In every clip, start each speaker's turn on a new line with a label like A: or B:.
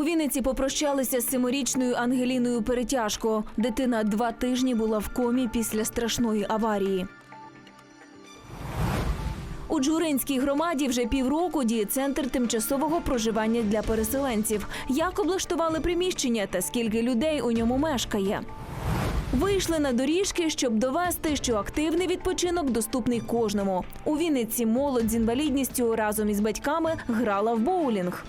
A: У Вінниці попрощалися з семирічною Ангеліною Перетяжко. Дитина два тижні була в комі після страшної аварії. У Джуринській громаді вже півроку діє центр тимчасового проживання для переселенців. Як облаштували приміщення та скільки людей у ньому мешкає? Вийшли на доріжки, щоб довести, що активний відпочинок доступний кожному. У Вінниці молодь з інвалідністю разом із батьками грала в боулінг.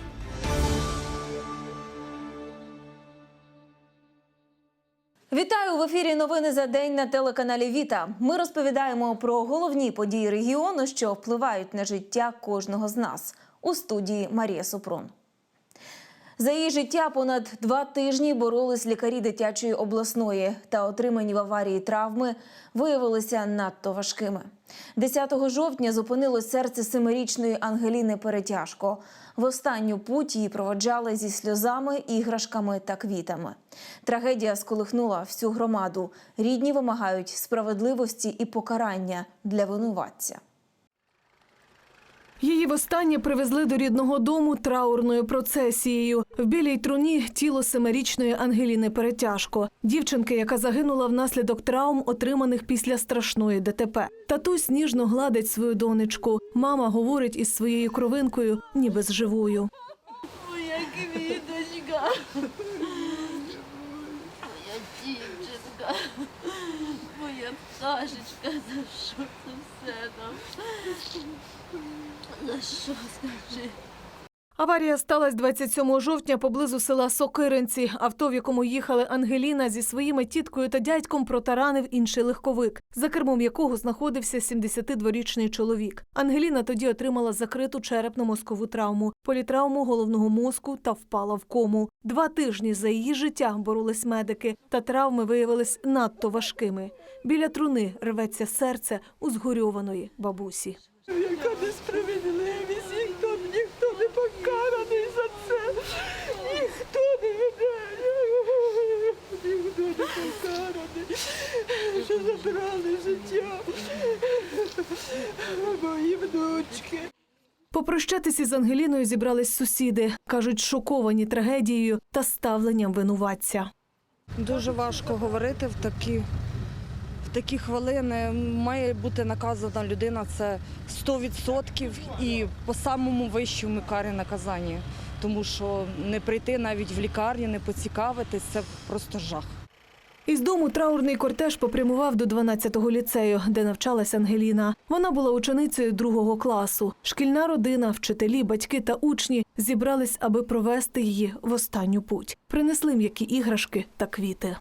A: Вітаю в ефірі. Новини за день на телеканалі Віта. Ми розповідаємо про головні події регіону, що впливають на життя кожного з нас. У студії Марія Супрун. За її життя понад два тижні боролись лікарі дитячої обласної та отримані в аварії травми виявилися надто важкими. 10 жовтня зупинилось серце семирічної Ангеліни Перетяжко. В останню путь її проводжали зі сльозами, іграшками та квітами. Трагедія сколихнула всю громаду. Рідні вимагають справедливості і покарання для винуватця.
B: Її востаннє привезли до рідного дому траурною процесією. В білій труні тіло семирічної Ангеліни Перетяжко, дівчинки, яка загинула внаслідок травм, отриманих після страшної ДТП. Татусь ніжно гладить свою донечку. Мама говорить із своєю кровинкою, ніби з живою.
C: Моя квіточка. Моя дівчинка. Моя пташечка. За що це все нам? За що скажи?
B: Аварія сталася 27 жовтня поблизу села Сокиринці. Авто, в якому їхали Ангеліна зі своїми тіткою та дядьком, протаранив інший легковик, за кермом якого знаходився 72-річний чоловік. Ангеліна тоді отримала закриту черепно-мозкову травму, політравму головного мозку та впала в кому. Два тижні за її життя боролись медики, та травми виявились надто важкими. Біля труни рветься серце у згорьованої бабусі.
D: Яка несправедливість, ніхто, ніхто не покараний за це. Ніхто не ніхто покараний, що забрали життя мої внучки.
B: Попрощатися із Ангеліною зібрались сусіди. Кажуть, шоковані трагедією та ставленням винуватця.
E: Дуже важко говорити в такі, в такі хвилини. Має бути наказана людина це 100% і по самому вищому карі наказання. Тому що не прийти навіть в лікарню, не поцікавитись це просто жах.
B: Із дому траурний кортеж попрямував до 12-го ліцею, де навчалась Ангеліна. Вона була ученицею другого класу. Шкільна родина, вчителі, батьки та учні зібрались, аби провести її в останню путь. Принесли м'які іграшки та квіти.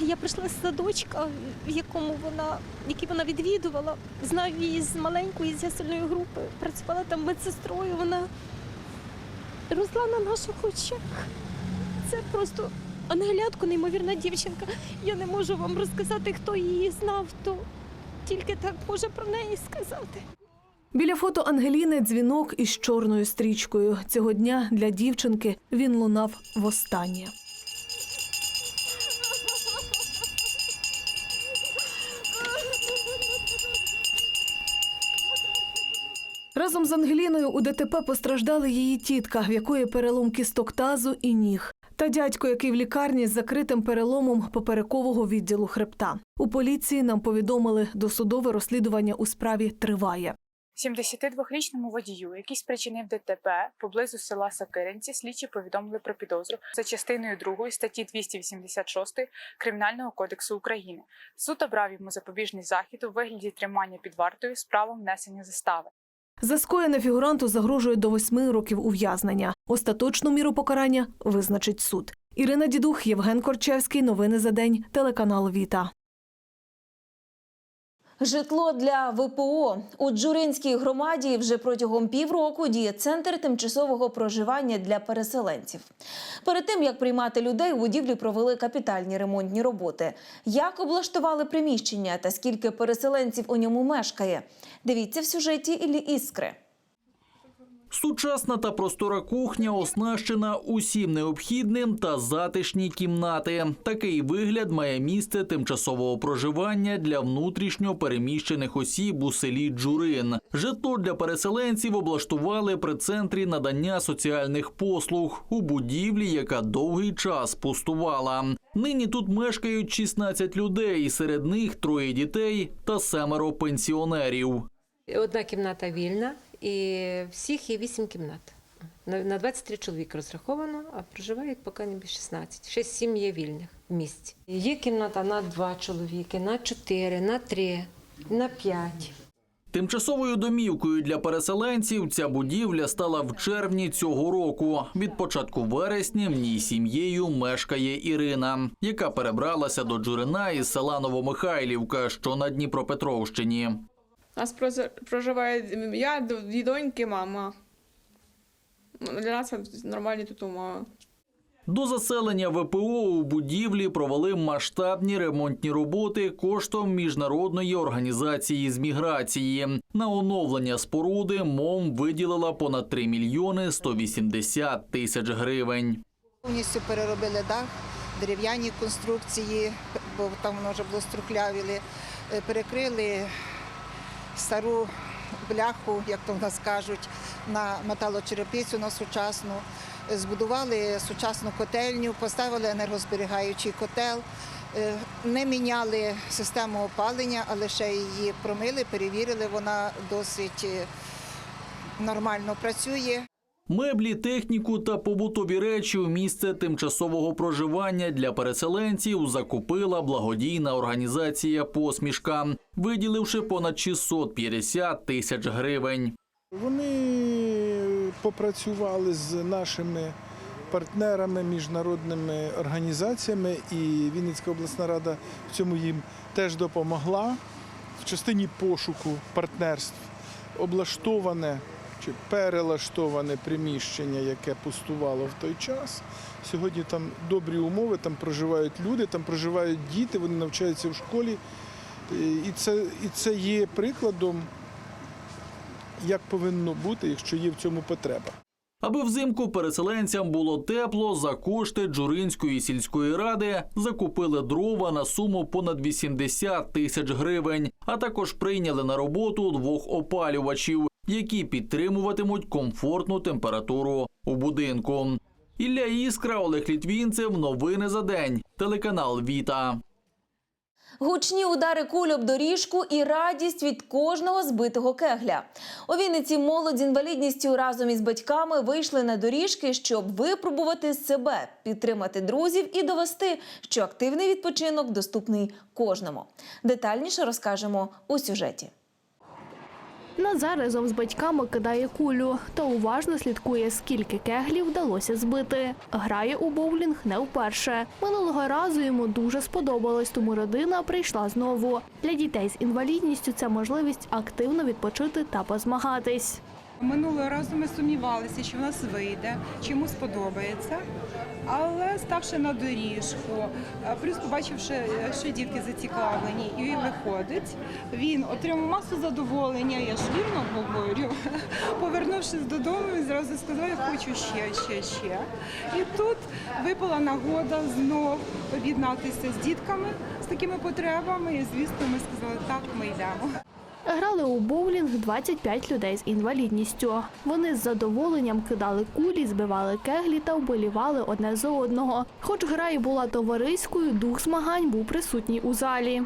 F: Я прийшла з садочка, в якому вона, який вона відвідувала. Знаю її з маленької з ясельної групи. Працювала там медсестрою. Вона росла на наших очах. Це просто ангелятко, неймовірна дівчинка. Я не можу вам розказати, хто її знав, то тільки так може про неї сказати.
B: Біля фото Ангеліни дзвінок із чорною стрічкою. Цього дня для дівчинки він лунав востаннє. Разом з Ангеліною у ДТП постраждали її тітка, в якої перелом кісток тазу і ніг. Та дядько, який в лікарні з закритим переломом поперекового відділу хребта. У поліції нам повідомили, досудове розслідування у справі триває.
G: 72-річному водію, який спричинив ДТП поблизу села Сокиринці, слідчі повідомили про підозру за частиною 2 статті 286 Кримінального кодексу України. Суд обрав йому запобіжний захід у вигляді тримання під вартою з правом внесення застави.
B: За скоєне фігуранту загрожує до восьми років ув'язнення. Остаточну міру покарання визначить суд. Ірина Дідух, Євген Корчевський. Новини за день. Телеканал Віта.
A: Житло для ВПО у Джуринській громаді вже протягом півроку діє центр тимчасового проживання для переселенців. Перед тим як приймати людей, у будівлі провели капітальні ремонтні роботи. Як облаштували приміщення та скільки переселенців у ньому мешкає? Дивіться в сюжеті Іллі Іскри.
H: Сучасна та простора кухня оснащена усім необхідним та затишні кімнати. Такий вигляд має місце тимчасового проживання для внутрішньо переміщених осіб у селі Джурин. Житло для переселенців облаштували при центрі надання соціальних послуг у будівлі, яка довгий час пустувала. Нині тут мешкають 16 людей, серед них троє дітей та семеро пенсіонерів.
I: Одна кімната вільна, і всіх є вісім кімнат. На на 23 чоловіка розраховано, а проживають поки не більше 16. Ще сім є вільних в місті. Є кімната на два чоловіки, на чотири, на три, на п'ять.
H: Тимчасовою домівкою для переселенців ця будівля стала в червні цього року. Від початку вересня в ній сім'єю мешкає Ірина, яка перебралася до Джурина із села Новомихайлівка, що на Дніпропетровщині.
D: У нас проживає я, дві доньки, мама. Для нас нормальні тут умови.
H: До заселення ВПО у будівлі провели масштабні ремонтні роботи коштом міжнародної організації з міграції. На оновлення споруди МОМ виділила понад 3 мільйони 180 тисяч гривень.
J: Повністю переробили дах, дерев'яні конструкції, бо там воно вже було струхлявіле. Е, Перекрили стару бляху, як то в нас кажуть, на металочерепицю на сучасну. Збудували сучасну котельню, поставили енергозберігаючий котел. Е, Не міняли систему опалення, а лише її промили, перевірили. Вона досить е, нормально працює.
H: Меблі, техніку та побутові речі у місце тимчасового проживання для переселенців закупила благодійна організація Посмішка, виділивши понад 650 тисяч гривень.
K: Вони попрацювали з нашими партнерами, міжнародними організаціями, і Вінницька обласна рада в цьому їм теж допомогла. В частині пошуку партнерств облаштоване чи перелаштоване приміщення, яке пустувало в той час. Сьогодні там добрі умови, там проживають люди, там проживають діти, вони навчаються в школі. І це, і це є прикладом як повинно бути, якщо є в цьому потреба.
H: Аби взимку переселенцям було тепло, за кошти Джуринської сільської ради закупили дрова на суму понад 80 тисяч гривень, а також прийняли на роботу двох опалювачів, які підтримуватимуть комфортну температуру у будинку. Ілля Іскра, Олег Літвінцев. Новини за день. Телеканал Віта.
A: Гучні удари куль об доріжку і радість від кожного збитого кегля. У Вінниці молодь з інвалідністю разом із батьками вийшли на доріжки, щоб випробувати себе, підтримати друзів і довести, що активний відпочинок доступний кожному. Детальніше розкажемо у сюжеті.
F: Назар разом з батьками кидає кулю та уважно слідкує, скільки кеглів вдалося збити. Грає у боулінг не вперше. Минулого разу йому дуже сподобалось, тому родина прийшла знову. Для дітей з інвалідністю це можливість активно відпочити та позмагатись.
L: Минулого разу ми сумнівалися, чи в нас вийде, чи йому сподобається. Але ставши на доріжку, е, плюс побачивши, е, що дітки зацікавлені, і він виходить, він отримав масу задоволення, я ж вірно говорю. Повернувшись додому, він зразу сказав, я хочу ще, ще, ще. І тут випала нагода знов об'єднатися з дітками з такими потребами. І звісно, ми сказали, так, ми йдемо.
F: Грали у боулінг 25 людей з інвалідністю. Вони з задоволенням кидали кулі, збивали кеглі та вболівали одне за одного. Хоч гра і була товариською, дух змагань був присутній у залі.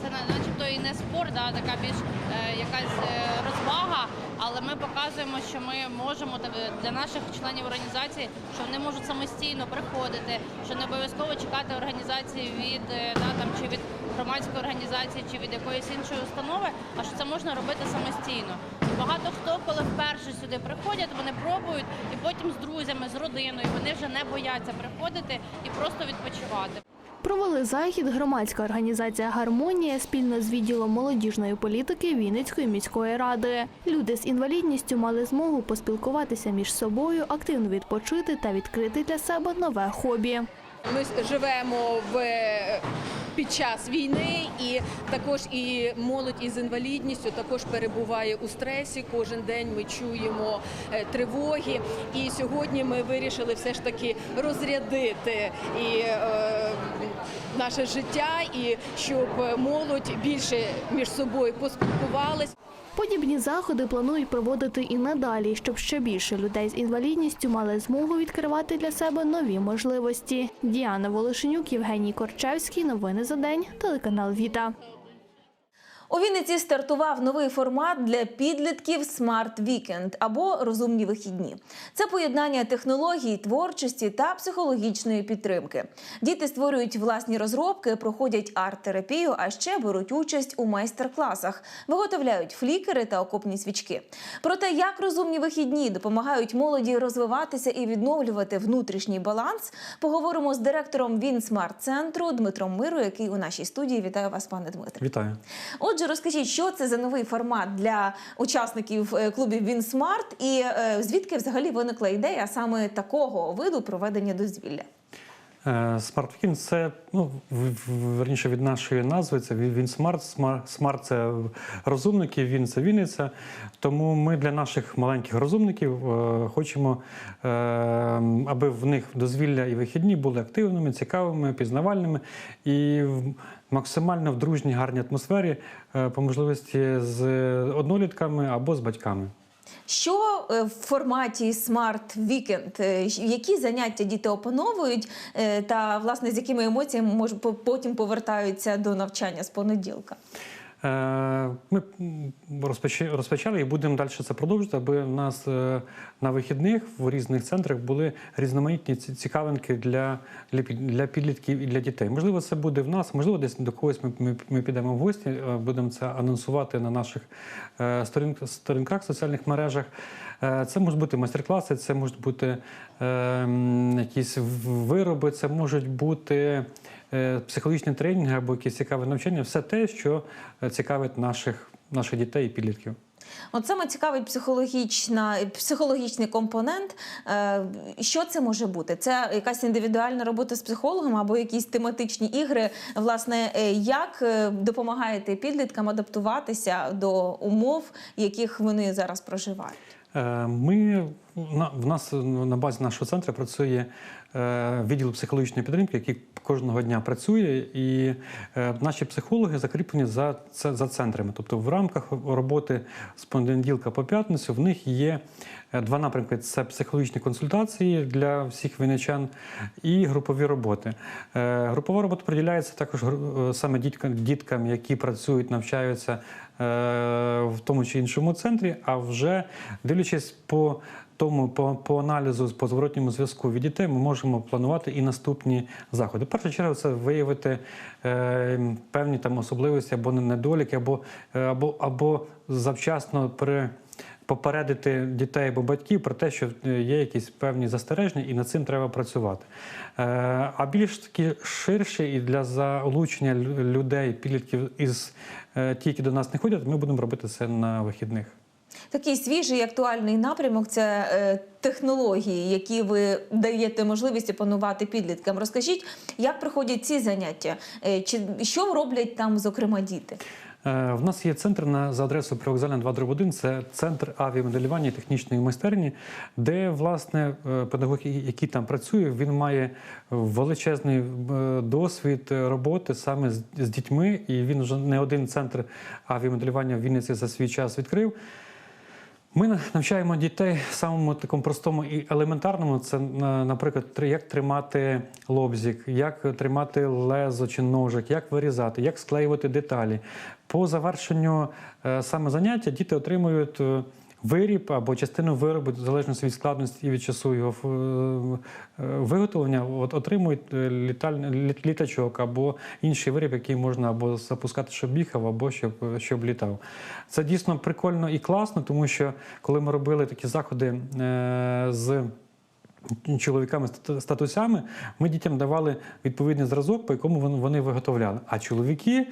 C: Це начебто і не спорт, да, така більш е, якась е, розвага, але ми показуємо, що ми можемо для наших членів організації, що вони можуть самостійно приходити, що не обов'язково чекати організації від е, да, там, чи від громадської організації, чи від якоїсь іншої установи, а що це можна робити самостійно. Багато хто, коли вперше сюди приходять, вони пробують і потім з друзями, з родиною, вони вже не бояться приходити і просто відпочивати.
F: Провели захід громадська організація Гармонія спільно з відділом молодіжної політики Вінницької міської ради. Люди з інвалідністю мали змогу поспілкуватися між собою, активно відпочити та відкрити для себе нове хобі.
D: Ми живемо в
M: під час війни, і також і молодь із інвалідністю також перебуває у стресі. Кожен день ми чуємо е, тривоги. І сьогодні ми вирішили все ж таки розрядити і е, наше життя, і щоб молодь більше між собою поспілкувалась.
N: Подібні заходи планують проводити і надалі, щоб ще більше людей з інвалідністю мали змогу відкривати для себе нові можливості. Діана Волошенюк, Євгеній Корчевський. Новини за день. Телеканал Віта.
A: У Вінниці стартував новий формат для підлітків Smart Weekend або розумні вихідні. Це поєднання технологій, творчості та психологічної підтримки. Діти створюють власні розробки, проходять арт-терапію, а ще беруть участь у майстер-класах, виготовляють флікери та окопні свічки. Про те, як розумні вихідні допомагають молоді розвиватися і відновлювати внутрішній баланс, поговоримо з директором Вінсмарт центру Дмитром Миру, який у нашій студії. Вітаю вас, пане Дмитре.
O: Вітаю.
A: Отже, розкажіть, що це за новий формат для учасників е, клубів Вінсмарт, і е, звідки взагалі виникла ідея саме такого виду проведення дозвілля?
O: Е, Smart – це ну верніше від нашої назви. Це він смарт. Смарт це розумники. Він це Вінниця. Тому ми для наших маленьких розумників е, хочемо, е, аби в них дозвілля і вихідні були активними, цікавими, пізнавальними і в- максимально в дружній гарній атмосфері, е, по можливості з однолітками або з батьками.
A: Що е, в форматі Weekend? е, які заняття діти опановують, е, та власне з якими емоціями потім повертаються до навчання з понеділка?
O: Е, Ми розпочали і будемо далі це продовжувати, аби в нас е, на вихідних в різних центрах були різноманітні цікавинки для, для, підлітків і для дітей. Можливо, це буде в нас, можливо, десь до когось ми, ми, ми підемо в гості, е, будемо це анонсувати на наших е, сторінках соціальних мережах. Це можуть бути майстер-класи, це можуть бути е, якісь вироби, це можуть бути психологічні тренінги або якісь цікаве навчання, все те, що е, цікавить наших, наших дітей і підлітків.
A: От саме цікавить психологічна, психологічний компонент. Е, Що це може бути? Це якась індивідуальна робота з психологом або якісь тематичні ігри. Власне, е, як е, допомагаєте підліткам адаптуватися до умов, яких вони зараз проживають?
O: Е, Ми на в нас на базі нашого центру працює е, відділ психологічної підтримки, який кожного дня працює, і е, наші психологи закріплені за за центрами. Тобто, в рамках роботи з понеділка по п'ятницю в них є е, два напрямки: це психологічні консультації для всіх вінничан і групові роботи. Групова робота приділяється також саме діткам, які працюють, навчаються в тому чи іншому центрі, а вже дивлячись по тому, по, по аналізу, по зворотньому зв'язку від дітей, ми можемо планувати і наступні заходи. В першу чергу це виявити е, певні там особливості або недоліки, або, е, або, або завчасно при. Попередити дітей або батьків про те, що е, є якісь певні застереження, і над цим треба працювати. Е, А більш таки ширше і для залучення людей, підлітків із ті, які до нас не ходять, ми будемо робити це на вихідних.
A: Такий свіжий актуальний напрямок це е, технології, які ви даєте можливість опанувати підліткам. Розкажіть, як проходять ці заняття? Е, Чи що роблять там, зокрема, діти?
O: Е, В нас є центр на за адресою Привокзальна 2 1. Це центр авіамоделювання технічної майстерні, де власне педагог, який там працює, він має величезний досвід роботи саме з, з дітьми, і він вже не один центр авіамоделювання в Вінниці за свій час відкрив. Ми навчаємо дітей самому такому простому і елементарному. Це, наприклад, як тримати лобзик, як тримати лезо чи ножик, як вирізати, як склеювати деталі. По завершенню е, саме заняття діти отримують. Виріб або частину виробу, в залежності від складності і від часу його е, е, виготовлення, от отримують е, літачок або інший виріб, який можна або запускати, щоб бігав, або щоб, щоб літав. Це дійсно прикольно і класно, тому що коли ми робили такі заходи з чоловіками статусями, ми дітям давали відповідний зразок, по якому вони- вони виготовляли. А чоловіки,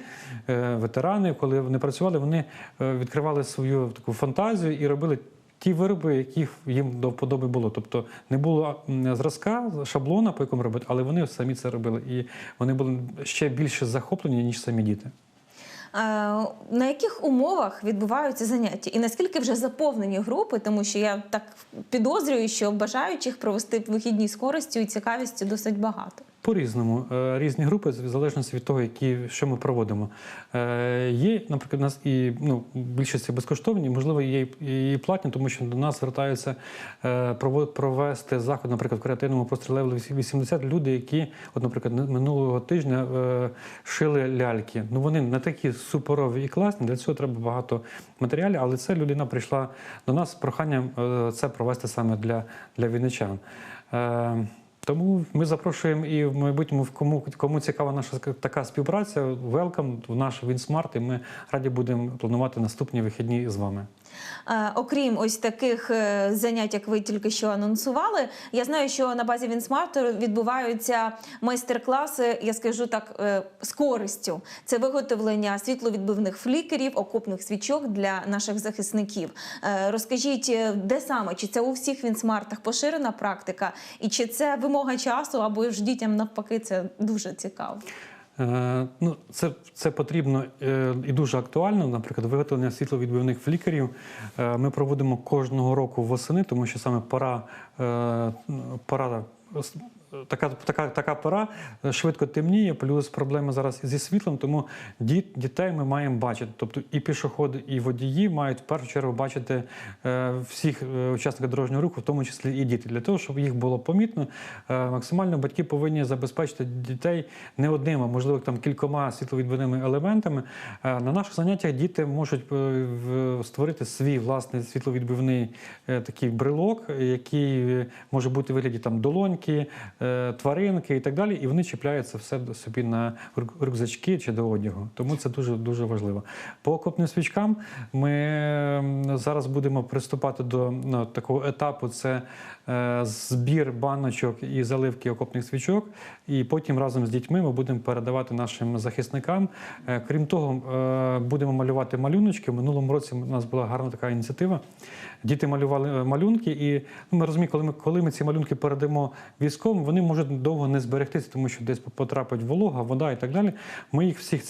O: е, ветерани, коли вони працювали, вони е, відкривали свою таку фантазію і робили ті вироби, які їм до вподоби було. Тобто не було зразка, шаблона, по якому робити, але вони самі це робили. І вони були ще більше захоплені, ніж самі діти.
A: Е, На яких умовах відбуваються заняття? І наскільки вже заповнені групи, тому що я так підозрюю, що бажаючих провести вихідні з і цікавістю досить багато.
O: По-різному. Е, Різні групи, в залежності від того, які, що ми проводимо. Е, Є, наприклад, у нас і ну, в більшості безкоштовні, можливо, є і платні, тому що до нас звертаються е, провести заход, наприклад, в креативному прострілі Левел 80 люди, які, от, наприклад, минулого тижня шили ляльки. Ну вони не такі суперові і класні, для цього треба багато матеріалів, але це людина прийшла до нас з проханням це провести саме для, для вінничан. Тому ми запрошуємо і в майбутньому, кому, кому цікава наша така співпраця, welcome в наш Вінсмарт, і ми раді будемо планувати наступні вихідні з вами.
A: Е, Окрім ось таких е, занять, як ви тільки що анонсували, я знаю, що на базі Вінсмарту відбуваються майстер-класи, я скажу так, е, з користю. Це виготовлення світловідбивних флікерів, окопних свічок для наших захисників. Розкажіть, де саме? Чи це у всіх Вінсмартах поширена практика, і чи це вимога часу, або ж дітям навпаки це дуже цікаво?
O: Е, ну, це, це потрібно е, і дуже актуально. Наприклад, виготовлення світловідбивних флікерів е, ми проводимо кожного року восени, тому що саме пора, пора така, така, така пора е, швидко темніє, плюс проблеми зараз зі світлом, тому діт, дітей ми маємо бачити. Тобто і пішоходи, і водії мають в першу чергу бачити е, всіх е, учасників дорожнього руху, в тому числі і діти. Для того, щоб їх було помітно, максимально батьки повинні забезпечити дітей не одним, а можливо там кількома світловідбивними елементами. На наших заняттях діти можуть в- створити свій власний світловідбивний такий брелок, який може бути у вигляді там долоньки, тваринки і так далі. І вони чіпляються все собі на рю- рюкзачки чи до одягу. Тому це дуже дуже важливо. По окопним свічкам ми зараз будемо приступати до ну, такого етапу: це е, збір баночок і заливки окопних свічок. І потім разом з дітьми ми будемо передавати нашим захисникам. Е, Крім того, е, будемо малювати малюночки. В минулому році у нас була гарна така ініціатива. Діти малювали е, малюнки, і ну, ми розуміємо, коли ми, коли ми ці малюнки передамо військовим, вони можуть довго не зберегтися, тому що десь потрапить волога, вода і так далі. Ми їх всіх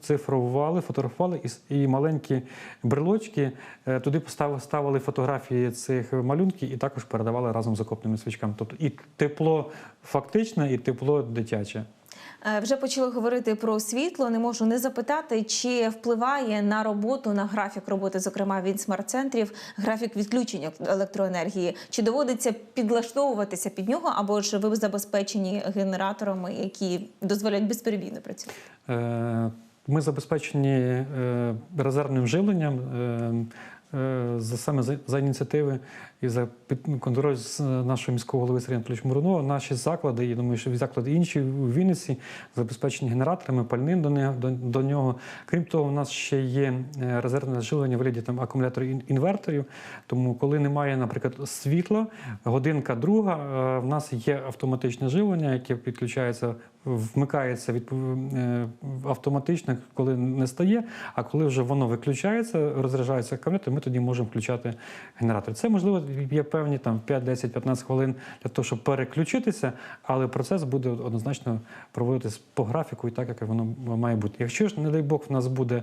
O: цифрували, фотографували і, маленькі брелочки е, туди поставили, ставили фотографії цих малюнків і також передавали разом з окопними свічками. Тобто і тепло фактичне, і тепло дитяче.
A: Е, Вже почали говорити про світло. Не можу не запитати, чи впливає на роботу, на графік роботи, зокрема від смарт-центрів, графік відключення електроенергії. Чи доводиться підлаштовуватися під нього, або ж ви забезпечені генераторами, які дозволяють безперебійно працювати?
O: Е, Ми забезпечені е, резервним живленням. За саме за ініціативи і за ну, контроль з нашого міського голови Сергія Анатолійовича Миронова, наші заклади, я думаю, що заклади інші у Вінниці забезпечені генераторами, пальним до нього, до, до нього. Крім того, у нас ще є е, резервне живлення в вигляді там акумуляторів інверторів. Тому, коли немає, наприклад, світла, годинка друга, е, в нас є автоматичне живлення, яке підключається, вмикається е, автоматично, коли не стає. А коли вже воно виключається, розряджається акумулятор, ми тоді можемо включати генератор. Це можливо є певні там 5, 10, 15 хвилин для того, щоб переключитися, але процес буде однозначно проводитись по графіку і так, як воно має бути. Якщо ж, не дай Бог, в нас буде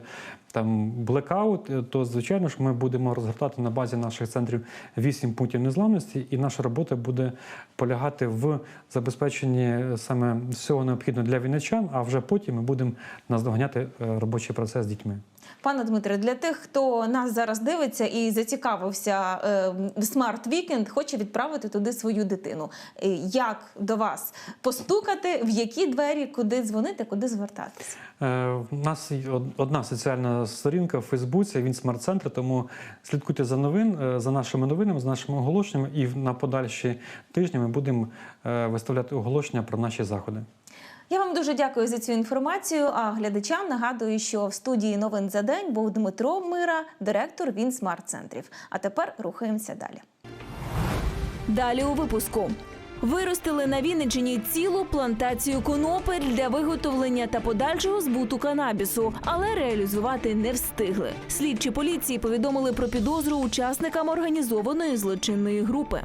O: там блекаут, е, то звичайно ж ми будемо розгортати на базі наших центрів 8 пунктів незламності, і наша робота буде полягати в забезпеченні саме всього необхідного для війничан, а вже потім ми будемо наздоганяти е, робочий процес з дітьми.
A: Пане Дмитре, для тих, хто нас зараз дивиться і зацікавився е, смарт вікенд, хоче відправити туди свою дитину. Е, Як до вас постукати, в які двері, куди дзвонити, куди звертатися?
O: Е, У нас є одна соціальна сторінка в Фейсбуці, він смарт-центр, тому слідкуйте за новин, е, за нашими новинами, за нашими оголошеннями, і на подальші тижні ми будемо е, виставляти оголошення про наші заходи.
A: Я вам дуже дякую за цю інформацію. А глядачам нагадую, що в студії новин за день був Дмитро Мира, директор Він смарт центрів. А тепер рухаємося далі. Далі у випуску. Виростили на Вінниччині цілу плантацію конопель для виготовлення та подальшого збуту канабісу, але реалізувати не встигли. Слідчі поліції повідомили про підозру учасникам організованої злочинної групи.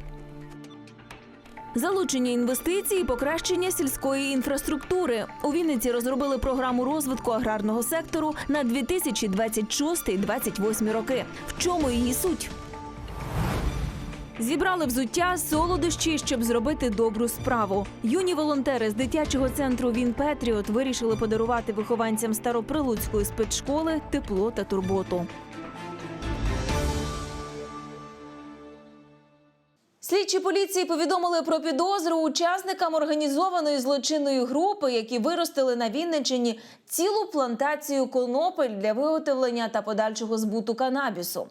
A: Залучення інвестицій і покращення сільської інфраструктури. У Вінниці розробили програму розвитку аграрного сектору на 2026-2028 роки. В чому її суть? Зібрали взуття, солодощі, щоб зробити добру справу. Юні волонтери з дитячого центру Він Петріот вирішили подарувати вихованцям Староприлуцької спецшколи тепло та турботу. Слідчі поліції повідомили про підозру учасникам організованої злочинної групи, які виростили на Вінниччині цілу плантацію конопель для виготовлення та подальшого збуту канабісу.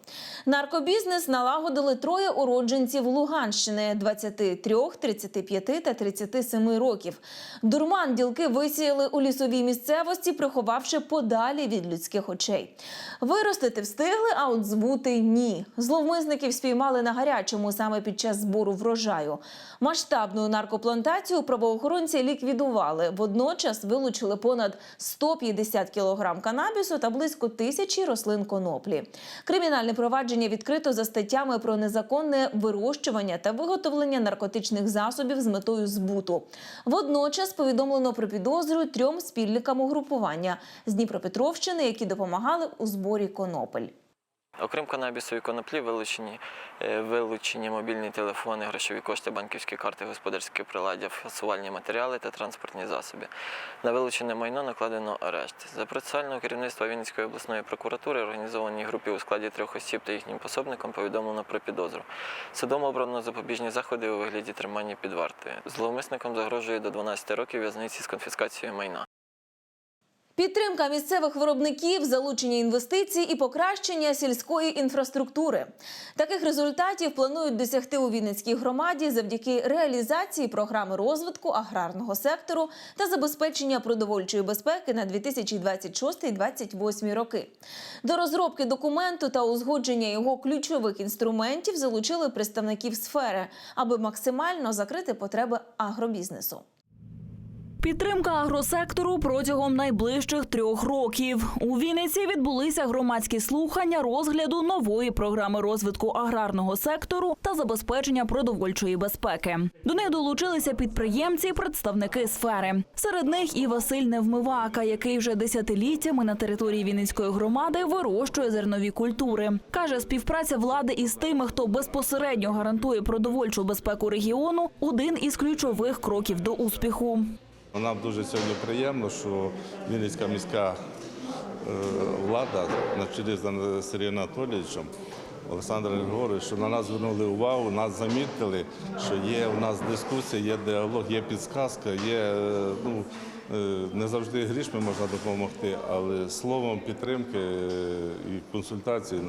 A: Наркобізнес налагодили троє уродженців Луганщини 23, 35 та 37 років. Дурман ділки висіяли у лісовій місцевості, приховавши подалі від людських очей. Виростити встигли, а от збути ні. Зловмисників спіймали на гарячому саме під час збору врожаю. Масштабну наркоплантацію правоохоронці ліквідували. Водночас вилучили понад 150 кілограм канабісу та близько тисячі рослин коноплі. Кримінальне провадження відкрито за статтями про незаконне вирощування та виготовлення наркотичних засобів з метою збуту. Водночас повідомлено про підозру трьом спільникам угрупування з Дніпропетровщини, які допомагали у зборі конопель.
P: Окрім канабісу і коноплі, вилучені, е, вилучені мобільні телефони, грошові кошти, банківські карти, господарські приладдя, фасувальні матеріали та транспортні засоби. На вилучене майно накладено арешт. За процесуального керівництва Вінницької обласної прокуратури організованій групі у складі трьох осіб та їхнім пособникам повідомлено про підозру. Судом обрано запобіжні заходи у вигляді тримання під вартою. Зловмисникам загрожує до 12 років в'язниці з конфіскацією майна.
A: Підтримка місцевих виробників, залучення інвестицій і покращення сільської інфраструктури. Таких результатів планують досягти у Вінницькій громаді завдяки реалізації програми розвитку аграрного сектору та забезпечення продовольчої безпеки на 2026-2028 роки. До розробки документу та узгодження його ключових інструментів залучили представників сфери, аби максимально закрити потреби агробізнесу. Підтримка агросектору протягом найближчих трьох років. У Вінниці відбулися громадські слухання розгляду нової програми розвитку аграрного сектору та забезпечення продовольчої безпеки. До них долучилися підприємці, і представники сфери. Серед них і Василь Невмивака, який вже десятиліттями на території Вінницької громади вирощує зернові культури. каже, співпраця влади із тими, хто безпосередньо гарантує продовольчу безпеку регіону, один із ключових кроків до успіху.
Q: Нам дуже сьогодні приємно, що Вінницька міська е, влада на чолі з Сергієм Анатолійовичем, Олександром Григоровичем, що на нас звернули увагу, нас замітили, що є у нас дискусія, є діалог, є підсказка, є е, ну, е, не завжди грішми можна допомогти, але словом підтримки і консультації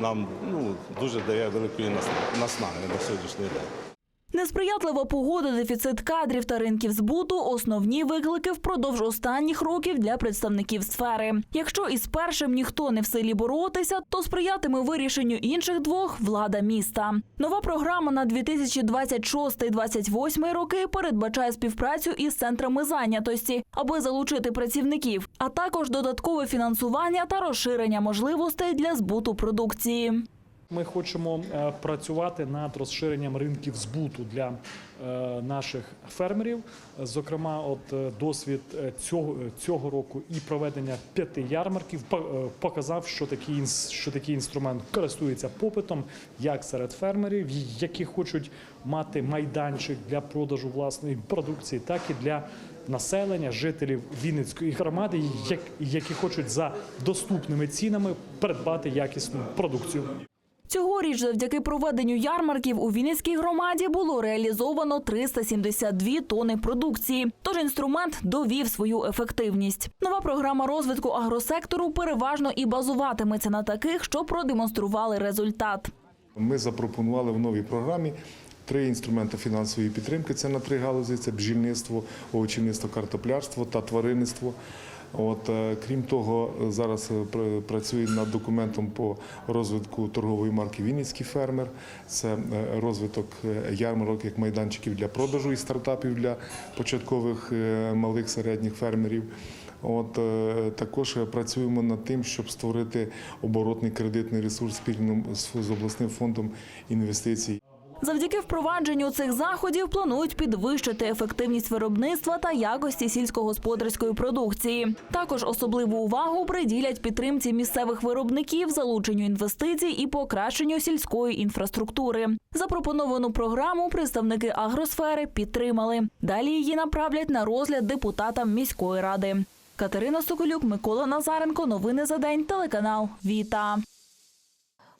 Q: нам ну, дуже дає великої наснаги на сьогоднішній день.
A: Несприятлива погода, дефіцит кадрів та ринків збуту основні виклики впродовж останніх років для представників сфери. Якщо із першим ніхто не в силі боротися, то сприятиме вирішенню інших двох влада міста. Нова програма на 2026-2028 роки передбачає співпрацю із центрами зайнятості, аби залучити працівників, а також додаткове фінансування та розширення можливостей для збуту продукції.
R: Ми хочемо е, працювати над розширенням ринків збуту для е, наших фермерів. Зокрема, от е, досвід цього, цього року і проведення п'яти ярмарків по- показав, що такий, що такий інструмент користується попитом як серед фермерів, які хочуть мати майданчик для продажу власної продукції, так і для населення, жителів Вінницької громади, як- які хочуть за доступними цінами придбати якісну продукцію.
A: Цьогоріч завдяки проведенню ярмарків у Вінницькій громаді було реалізовано 372 тони продукції. Тож інструмент довів свою ефективність. Нова програма розвитку агросектору переважно і базуватиметься на таких, що продемонстрували результат.
S: Ми запропонували в новій програмі три інструменти фінансової підтримки. Це на три галузі: це бджільництво, овочівництво, картоплярство та тваринництво. Е, крім того, зараз е, працює над документом по розвитку торгової марки Вінницький фермер. Це е, розвиток ярмарок як майданчиків для продажу і стартапів для початкових малих середніх фермерів. Також працюємо над тим, щоб створити оборотний кредитний ресурс спільно з обласним фондом інвестицій.
T: Завдяки впровадженню цих заходів планують підвищити ефективність виробництва та якості сільськогосподарської продукції. Також особливу увагу приділять підтримці місцевих виробників, залученню інвестицій і покращенню сільської інфраструктури. Запропоновану програму представники агросфери підтримали. Далі її направлять на розгляд депутатам міської ради. Катерина Соколюк, Микола Назаренко. Новини за день. Телеканал Віта.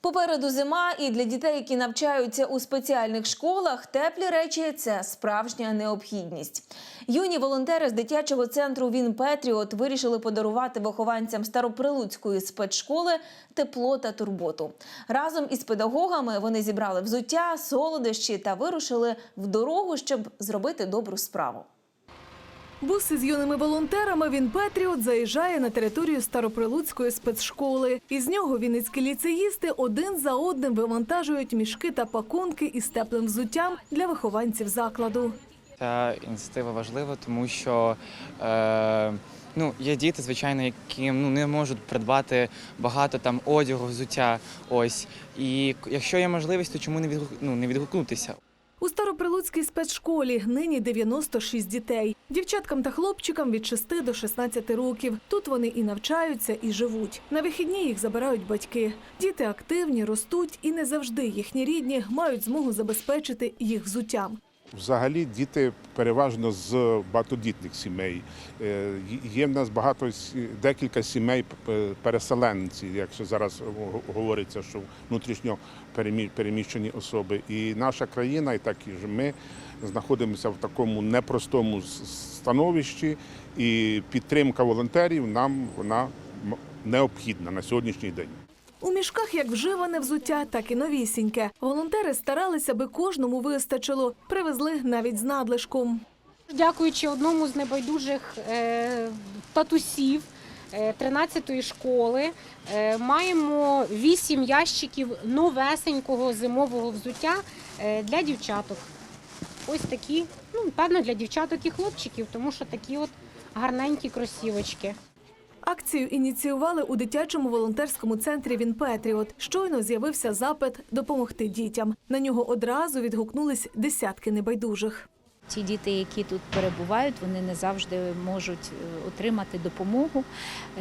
A: Попереду зима, і для дітей, які навчаються у спеціальних школах, теплі речі це справжня необхідність. Юні волонтери з дитячого центру Він Петріот вирішили подарувати вихованцям Староприлуцької спецшколи тепло та турботу. Разом із педагогами вони зібрали взуття, солодощі та вирушили в дорогу, щоб зробити добру справу.
B: Бус із юними волонтерами Він Петріот заїжджає на територію Староприлуцької спецшколи. Із нього вінницькі ліцеїсти один за одним вивантажують мішки та пакунки із теплим взуттям для вихованців закладу.
U: Ця ініціатива важлива, тому що е, ну, є діти, звичайно, які ну, не можуть придбати багато там одягу, взуття. Ось. І якщо є можливість, то чому не, відгук, ну, не відгукнутися?
B: У Староприлуцькій спецшколі нині 96 дітей. Дівчаткам та хлопчикам від 6 до 16 років. Тут вони і навчаються, і живуть. На вихідні їх забирають батьки. Діти активні, ростуть, і не завжди їхні рідні мають змогу забезпечити їх взуттям.
V: Взагалі діти переважно з багатодітних сімей. Е, Є в нас багато декілька сімей переселенців, якщо зараз говориться, що внутрішньо переміщені особи. І наша країна, і так і ж ми знаходимося в такому непростому становищі, і підтримка волонтерів нам вона необхідна на сьогоднішній день.
B: У мішках як вживане взуття, так і новісіньке. Волонтери старалися, аби кожному вистачило. Привезли навіть з надлишком.
W: Дякуючи одному з небайдужих е, татусів е, 13-ї школи, е, маємо 8 ящиків новесенького зимового взуття е, для дівчаток. Ось такі, ну, певно, для дівчаток і хлопчиків, тому що такі от гарненькі кросівочки.
B: Акцію ініціювали у дитячому волонтерському центрі Він Петріот. Щойно з'явився запит допомогти дітям. На нього одразу відгукнулись десятки небайдужих.
X: Ті діти, які тут перебувають, вони не завжди можуть е, отримати допомогу,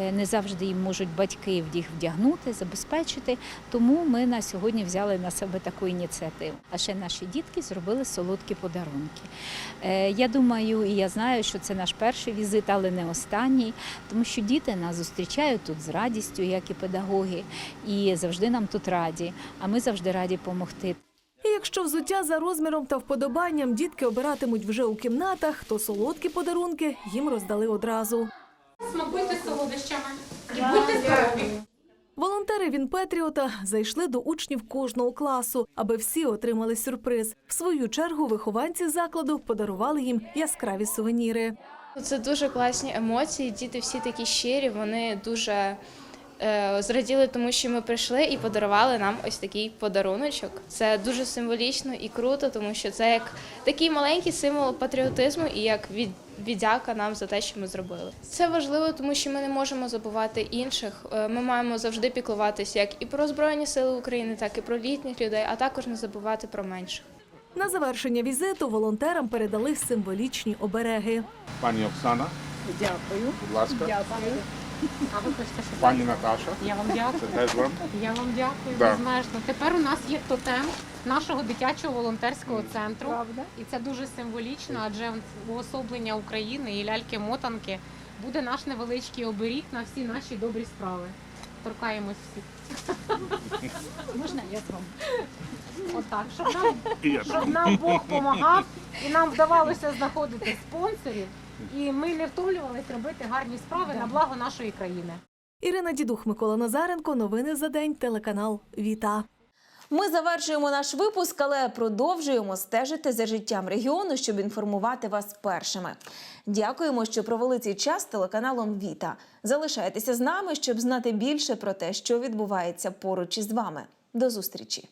X: е, не завжди їм можуть батьки їх вдягнути, забезпечити. Тому ми на сьогодні взяли на себе таку ініціативу. А ще наші дітки зробили солодкі подарунки. Е, Я думаю, і я знаю, що це наш перший візит, але не останній, тому що діти нас зустрічають тут з радістю, як і педагоги, і завжди нам тут раді. А ми завжди раді допомогти.
B: Якщо взуття за розміром та вподобанням дітки обиратимуть вже у кімнатах, то солодкі подарунки їм роздали одразу.
W: Смакуйте солодощами і будьте здорові!
B: Волонтери Він Петріота зайшли до учнів кожного класу, аби всі отримали сюрприз. В свою чергу вихованці закладу подарували їм яскраві сувеніри.
Y: Це дуже класні емоції. Діти всі такі щирі, вони дуже зраділи, тому що ми прийшли і подарували нам ось такий подаруночок. Це дуже символічно і круто, тому що це як такий маленький символ патріотизму і як від. Віддяка нам за те, що ми зробили. Це важливо, тому що ми не можемо забувати інших. Е, Ми маємо завжди піклуватися як і про Збройні Сили України, так і про літніх людей, а також не забувати про менших.
B: На завершення візиту волонтерам передали символічні обереги.
V: Пані Оксана,
W: Дякую.
V: будь ласка.
W: Дякую. А ви хочете що?
V: Пані Наташа.
W: Я вам дякую.
V: Це теж вам.
W: Я вам дякую
V: Да.
W: безмежно. Тепер у нас є тотем нашого дитячого волонтерського центру. І це дуже символічно, адже уособлення України і ляльки-мотанки буде наш невеличкий оберіг на всі наші добрі справи. Торкаємось всіх. Можна я з вами? Отак, щоб нам,
V: І я
W: щоб нам Бог допомагав і нам вдавалося знаходити спонсорів, і ми не втомлювалися робити гарні справи на благо нашої країни.
B: Ірина Дідух, Микола Назаренко. Новини за день. Телеканал Віта.
A: Ми завершуємо наш випуск, але продовжуємо стежити за життям регіону, щоб інформувати вас першими. Дякуємо, що провели цей час з телеканалом Віта. Залишайтеся з нами, щоб знати більше про те, що відбувається поруч із вами. До зустрічі!